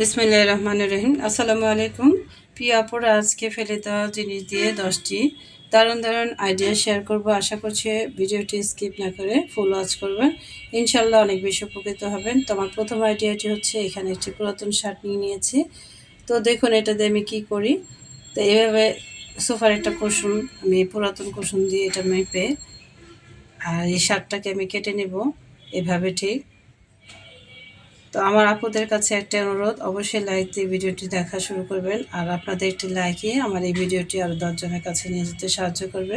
বিসমিল্লাহ রহমান রহিম। আসসালামু আলাইকুম। প্রিয় আপুরা, আজকে ফেলে দেওয়া জিনিস দিয়ে দশটি দারুণ দারুণ আইডিয়া শেয়ার করব। আশা করছি ভিডিওটি স্কিপ না করে ফুল ওয়াচ করবেন। ইনশাল্লাহ অনেক বেশি উপকৃত হবেন। তো আমার প্রথম আইডিয়াটি হচ্ছে, এখানে একটি পুরাতন শার্ট নিয়ে নিয়েছি। তো দেখুন, এটা দিয়ে আমি কী করি? তো এভাবে সোফার একটা কুসুম, আমি পুরাতন কুসুম দিয়ে এটা মেপে, আর এই শার্টটাকে আমি কেটে নেব। এভাবে ঠিক তো আমার আপুদের কাছে একটা অনুরোধ, অবশ্যই লাইক দিয়ে ভিডিওটি দেখা শুরু করবেন আর আপনাদের একটি লাইকে আমার এই ভিডিওটি আরও দশজনের কাছে নিয়ে যেতে সাহায্য করবে।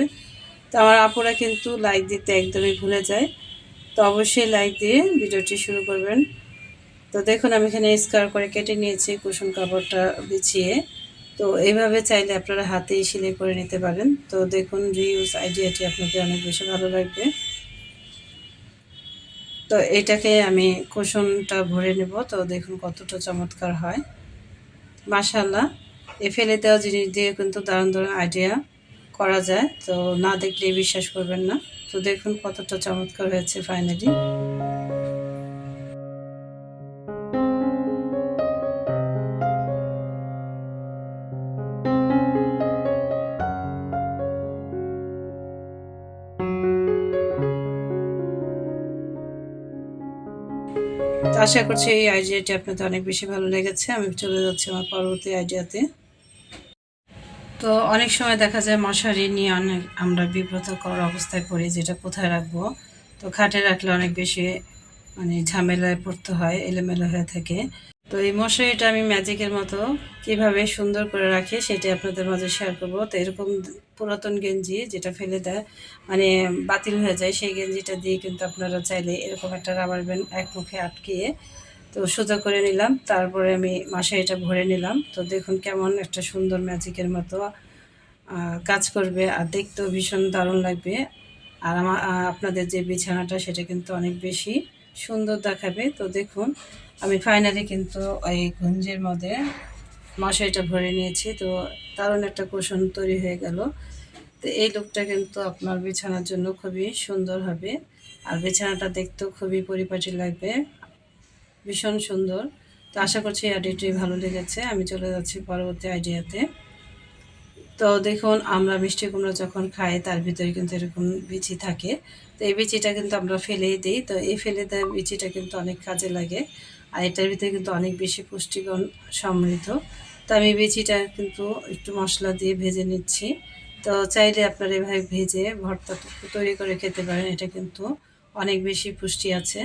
তো আমার আপুরা কিন্তু লাইক দিতে একদমই ভুলে যায়, তো অবশ্যই লাইক দিয়ে ভিডিওটি শুরু করবেন। তো দেখুন, আমি এখানে স্কার করে কেটে নিয়েছি, কুসুম কাপড়টা বিছিয়ে। তো এইভাবে চাইলে আপনারা হাতেই সেলাই করে নিতে পারেন। তো দেখুন রিউজ আইডিয়াটি আপনাদের অনেক বেশি ভালো লাগবে। তো এটাকে আমি কুশনটা ভরে নেব। তো দেখুন কতটা চমৎকার হয়। মাশাল্লাহ এ ফেলে দেওয়া জিনিস দিয়ে কিন্তু দারুণ দারুণ আইডিয়া করা যায়। তো না দেখলে বিশ্বাস করবেন না। তো দেখুন কতটা চমৎকার হয়েছে ফাইনালি আশা করছি এই আইডিয়াটি আপনাদের অনেক বেশি ভালো লেগেছে। আমি চলে যাচ্ছি আমার পরবর্তী আইডিয়াতে তো অনেক সময় দেখা যায় মশারি নিয়ে অনেক আমরা বিব্রতকর অবস্থায় পড়ি, যেটা কোথায় রাখব? তো খাটে রাখলে অনেক বেশি মানে ঝামেলায় পড়তে হয়, এলোমেলো হয়ে থাকে। তো এই মশারিটা আমি ম্যাজিকের মতো কীভাবে সুন্দর করে রাখি সেটা আপনাদের মাঝে শেয়ার করব। তো এরকম পুরাতন গেঞ্জি যেটা ফেলে দেয় মানে বাতিল হয়ে যায়, সেই গেঞ্জিটা দিয়ে কিন্তু আপনারা চাইলে এরকম একটা রাবার ব্যান্ড এক মুখে আটকিয়ে তো সোজা করে নিলাম। তারপরে আমি মশারিটা ভরে নিলাম। তো দেখুন কেমন একটা সুন্দর ম্যাজিকের মতো কাজ করবে আর দেখতেও ভীষণ দারুণ লাগবে। আর আমার আপনাদের যে বিছানাটা সেটা কিন্তু অনেক বেশি সুন্দর দেখাবে। তো দেখুন আমি ফাইনালি কিন্তু ওই গুঞ্জের মধ্যে মশারিটা ভরে নিয়েছি, তো দারুণ একটা কুশন তৈরি হয়ে গেল। তো এই লুকটা কিন্তু আপনার বিছানার জন্য খুবই সুন্দর হবে, আর বিছানাটা দেখতেও খুবই পরিপাটি লাগবে, ভীষণ সুন্দর। তো আশা করছি আইডিয়াটি ভালো লেগেছে, আমি চলে যাচ্ছি পরবর্তী আইডিয়াতে তো দেখুন, আমরা মিষ্টি কুমড়ো যখন খাই, তার ভিতরে কিন্তু এরকম বিচি থাকে। তো এই বিচিটা কিন্তু আমরা ফেলেই দিই, তো এই ফেলে দেওয়া বিচিটা কিন্তু অনেক কাজে লাগে। আর এটার ভিতরে কিন্তু অনেক বেশি পুষ্টিগুণ সমৃদ্ধ। তো আমি বিচিটা কিন্তু একটু মশলা দিয়ে ভেজে নিচ্ছি। তো চাইলে আপনারা এভাবে ভেজে ভর্তা তৈরি করে খেতে পারেন, এটা কিন্তু অনেক বেশি পুষ্টি আছে।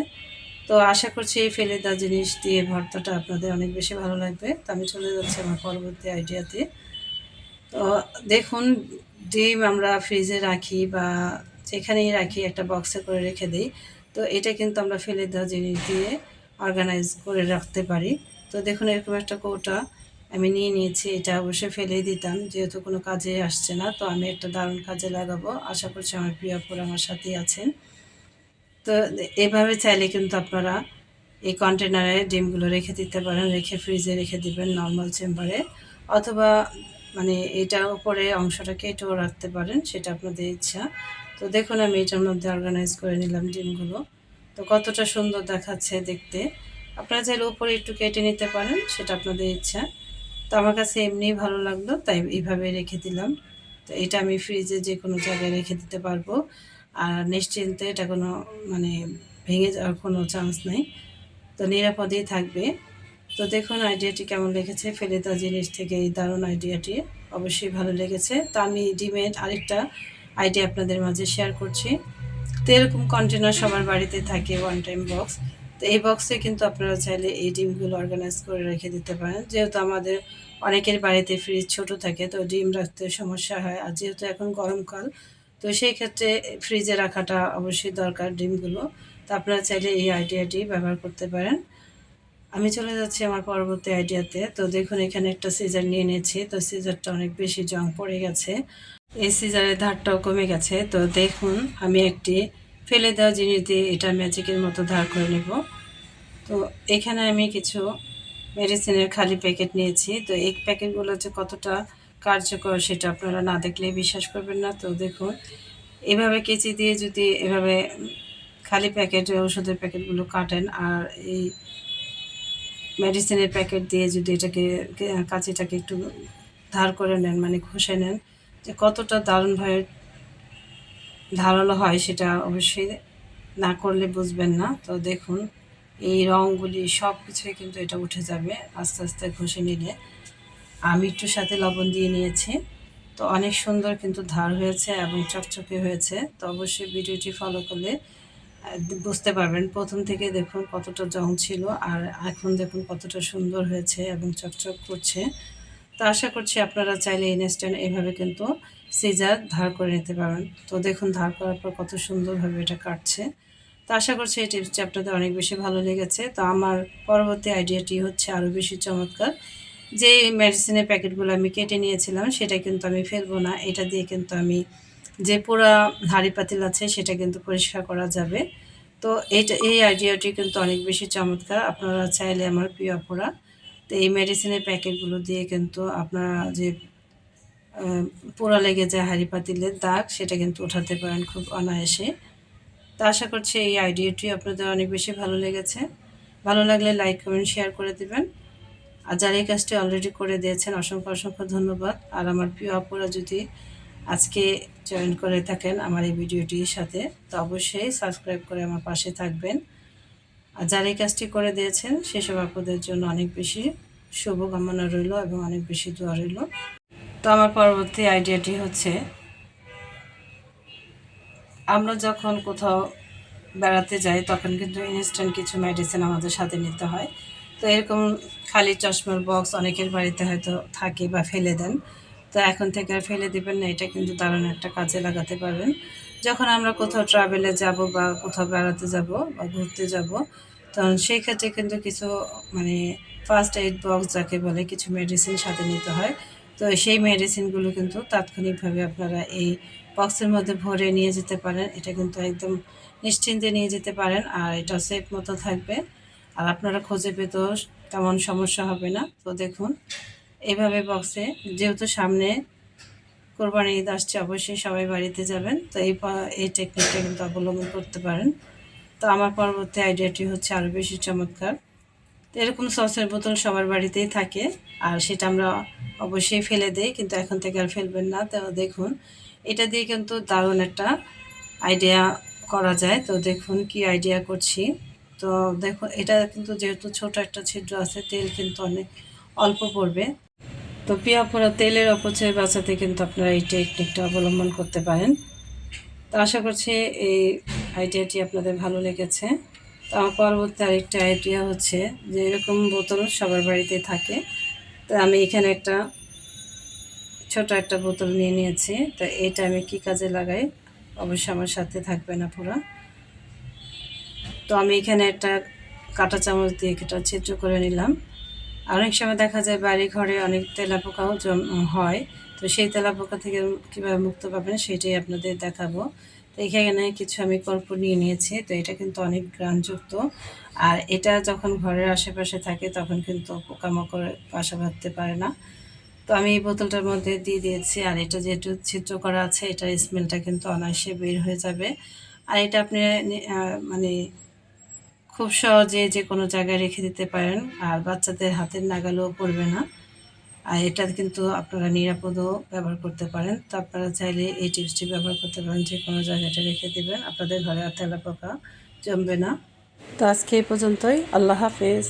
তো আশা করছি এই ফেলে দেওয়া জিনিস দিয়ে ভর্তাটা আপনাদের অনেক বেশি ভালো লাগবে। তো আমি চলে যাচ্ছি আমার পরবর্তী আইডিয়াতে। তো দেখুন, ডিম আমরা ফ্রিজে রাখি বা যেখানেই রাখি, একটা বক্সে করে রেখে দিই। তো এটা কিন্তু আমরা ফেলে দেওয়া জিনিস দিয়ে অর্গানাইজ করে রাখতে পারি। তো দেখুন, এরকম একটা কৌটা আমি নিয়ে নিয়েছি। এটা অবশ্যই ফেলেই দিতাম, যেহেতু কোনো কাজে আসছে না। তো আমি একটা দারুণ কাজে লাগাবো। আশা করছি আমার প্রিয়পুর আমার সাথেই আছেন। তো এভাবে চাইলে কিন্তু আপনারা এই কন্টেনারে ডিমগুলো রেখে দিতে পারেন। রেখে ফ্রিজে রেখে দিবেন নর্মাল চেম্বারে অথবা মানে এটার উপরে অংশটা কেটেও রাখতে পারেন, সেটা আপনাদের ইচ্ছা। তো দেখুন, আমি এটার মধ্যে অর্গানাইজ করে নিলাম ডিমগুলো। তো কতটা সুন্দর দেখাচ্ছে দেখতে। আপনারা চাইলে উপরে একটু কেটে নিতে পারেন, সেটা আপনাদের ইচ্ছা। তো আমার কাছে এমনিই ভালো লাগল, তাই এইভাবে রেখে দিলাম। তো এটা আমি ফ্রিজে যে কোনো জায়গায় রেখে দিতে পারব। আর নিশ্চিন্তে এটা কোনো মানে ভেঙে যাওয়ার কোনো চান্স নেই। তো নিরাপদেই থাকবে। তো দেখুন আইডিয়াটি কেমন লেগেছে ফেলে দেওয়া জিনিস থেকে এই দারুণ আইডিয়াটি অবশ্যই ভালো লেগেছে। তো আমি ডিমের আরেকটা আইডিয়া আপনাদের মাঝে শেয়ার করছি। তো এরকম কন্টেনার সবার বাড়িতে থাকে ওয়ান টাইম বক্স তো এই বক্সে কিন্তু আপনারা চাইলে এই ডিমগুলো অর্গানাইজ করে রেখে দিতে পারেন। যেহেতু আমাদের অনেকের বাড়িতে ফ্রিজ ছোট থাকে, তো ডিম রাখতে সমস্যা হয়। আর যেহেতু এখন গরমকাল তো সেই ক্ষেত্রে ফ্রিজে রাখাটা অবশ্যই দরকার ডিমগুলো। তো আপনারা চাইলে এই আইডিয়াটি ব্যবহার করতে পারেন। আমি চলে যাচ্ছি আমার পরবর্তী আইডিয়াতে তো দেখুন, এখানে একটা সিজার নিয়ে নিয়েছি। তো সিজারটা অনেক বেশি জং পড়ে গেছে। এই সিজারের ধারটাও কমে গেছে। তো দেখুন, আমি একটি ফেলে দেওয়া জিনিস দিয়ে এটা ম্যাজিকের মতো ধার করে নেব। তো এখানে আমি কিছু মেডিসিনের খালি প্যাকেট নিয়েছি। তো এই প্যাকেটগুলো যে কতটা কার্যকর সেটা আপনারা না দেখলে বিশ্বাস করবেন না। তো দেখুন, এভাবে কেচি দিয়ে যদি এভাবে খালি প্যাকেট ওষুধের প্যাকেটগুলো কাটেন আর এই মেডিসিনের প্যাকেট দিয়ে যদি এটাকে কাঁচিটাকে একটু ধার করে নেন মানে ঘষে নেন যে কতটা দারুণভাবে ধারালো হয় সেটা অবশ্যই না করলে বুঝবেন না। তো দেখুন, এই রঙগুলি সব কিছুই কিন্তু এটা উঠে যাবে আস্তে আস্তে ঘষে নিলে। আমি একটু সাথে লবণ দিয়ে নিয়েছি। তো অনেক সুন্দর কিন্তু ধার হয়েছে এবং চকচকে হয়েছে। তো অবশ্যই ভিডিওটি ফলো করলে বুঝতে পারবেন। প্রথম থেকে দেখুন কতটা জং ছিল আর এখন দেখুন কতটা সুন্দর হয়েছে এবং চকচক করছে। তো আশা করছি আপনারা চাইলে ইনস্ট্যান্ট এভাবে কিন্তু সিজার ধার করে নিতে পারেন। তো দেখুন, ধার করার পর কত সুন্দরভাবে এটা কাটছে। তো আশা করছি এই টিপসটি আপনাদের অনেক বেশি ভালো লেগেছে। তো আমার পরবর্তী আইডিয়াটি হচ্ছে আরও বেশি চমৎকার। যে মেডিসিনের প্যাকেটগুলো আমি কেটে নিয়েছিলাম, সেটা কিন্তু আমি ফেলব না। এটা দিয়ে কিন্তু আমি যে পুরা হাঁড়ি পাতিল আছে, সেটা কিন্তু পরিষ্কার করা যাবে। তো এইটা এই আইডিয়াটি কিন্তু অনেক বেশি চমৎকার। আপনারা চাইলে আমার প্রিয় আপুরা তো এই মেডিসিনের প্যাকেটগুলো দিয়ে কিন্তু আপনারা যে পোড়া লেগে যায় হাঁড়ি পাতিলের দাগ, সেটা কিন্তু উঠাতে পারেন খুব অনায়াসে। তো আশা করছি এই আইডিয়াটি আপনাদের অনেক বেশি ভালো লেগেছে। ভালো লাগলে লাইক কমেন্ট শেয়ার করে দেবেন। আর যারা এই কাজটি অলরেডি করে দিয়েছেন, অসংখ্য অসংখ্য ধন্যবাদ। আর আমার প্রিয় আপুরা যদি আজকে জয়েন করে থাকেন আমার এই ভিডিওটির সাথে, তো অবশ্যই সাবস্ক্রাইব করে আমার পাশে থাকবেন। আর যারা এই কাজটি করে দিয়েছেন, সেসব আপুদের জন্য অনেক বেশি শুভকামনা রইল এবং অনেক বেশি দোয়া রইল। তো আমার পরবর্তী আইডিয়াটি হচ্ছে, আমরা যখন কোথাও বেড়াতে যাই, তখন কিন্তু ইনস্ট্যান্ট কিছু মেডিসিন আমাদের সাথে নিতে হয়। তো এরকম খালি চশমার বক্স অনেকের বাড়িতে হয়তো থাকে বা ফেলে দেন। তো এখন থেকে আর ফেলে দিবেন না, এটা কিন্তু দারুণ একটা কাজে লাগাতে পারবেন। যখন আমরা কোথাও ট্রাভেলে যাব বা কোথাও বেড়াতে যাব বা ঘুরতে যাব, তখন সেই ক্ষেত্রে কিন্তু কিছু মানে ফার্স্ট এইড বক্স যাকে বলে কিছু মেডিসিন সাথে নিতে হয়। তো সেই মেডিসিনগুলো কিন্তু তাৎক্ষণিকভাবে আপনারা এই বক্সের মধ্যে ভরে নিয়ে যেতে পারেন। এটা কিন্তু একদম নিশ্চিন্তে নিয়ে যেতে পারেন আর এটা সেফ মতো থাকবে। আর আপনারা খুঁজে পেতেও তেমন সমস্যা হবে না। তো দেখুন, এভাবে বক্সে যেহেতু সামনে কোরবানি ঈদ আসছে, অবশ্যই সবাই বাড়িতে যাবেন। তো এই এই টেকনিকটা কিন্তু অবলম্বন করতে পারেন। তো আমার পরবর্তী আইডিয়াটি হচ্ছে আরও বেশি চমৎকার। তো এরকম সসের বোতল সবার বাড়িতেই থাকে, আর সেটা আমরা অবশ্যই ফেলে দেই, কিন্তু এখন থেকে আর ফেলবেন না। তো দেখুন, এটা দিয়ে কিন্তু দারুণ একটা আইডিয়া করা যায়। তো দেখুন কি আইডিয়া করছি। তো দেখুন, এটা কিন্তু যেহেতু ছোট একটা ছিদ্র আছে, তেল কিন্তু অনেক অল্প পড়বে। তো পিয়াপোড়া তেলের অপচয় বাঁচাতে কিন্তু আপনারা এই টেকনিকটা অবলম্বন করতে পারেন। তো আশা করছি এই আইডিয়াটি আপনাদের ভালো লেগেছে। তো আমার পরবর্তী আরেকটা আইডিয়া হচ্ছে যে এরকম বোতল সবার বাড়িতে থাকে। তো আমি এখানে একটা ছোট একটা বোতল নিয়ে নিয়েছি। তো এটা আমি কি কাজে লাগাই? অবশ্যই আমার সাথে থাকবে না পুরো তো আমি এখানে একটা কাঁটা চামচ দিয়ে এটা ছিদ্র করে নিলাম। অনেক সময় দেখা যায় বাড়ি ঘরে অনেক তেলাপোকাও হয়। তো সেই তেলাপোকা থেকে কীভাবে মুক্ত পাবেন সেটাই আপনাদের দেখাবো। তো এখানে কিছু আমি কর্পূর নিয়ে নিয়েছি। তো এটা কিন্তু অনেক গ্রানযুক্ত। আর এটা যখন ঘরের আশেপাশে থাকে তখন কিন্তু পোকামাকড় বাসা বাঁধতে পারে না। তো আমি এই বোতলটার মধ্যে দিয়ে দিয়েছি। আর এটা যেহেতু ছিদ্র করা আছে, এটার স্মেলটা কিন্তু অনায়াসে বের হয়ে যাবে। আর এটা আপনি মানে খুব সহজে যে কোনো জায়গায় রেখে দিতে পারেন, আর বাচ্চাদের হাতের নাগালেও পড়বে না। আর এটা কিন্তু আপনারা নিরাপদও ব্যবহার করতে পারেন। তো আপনারা চাইলে এই টিপসটি ব্যবহার করতে পারেন, যে কোনো জায়গাটা রেখে দেবেন। আপনাদের ঘরে আর তেলাপোকা জমবে না। তো আজকে এই পর্যন্তই। আল্লাহ হাফেজ।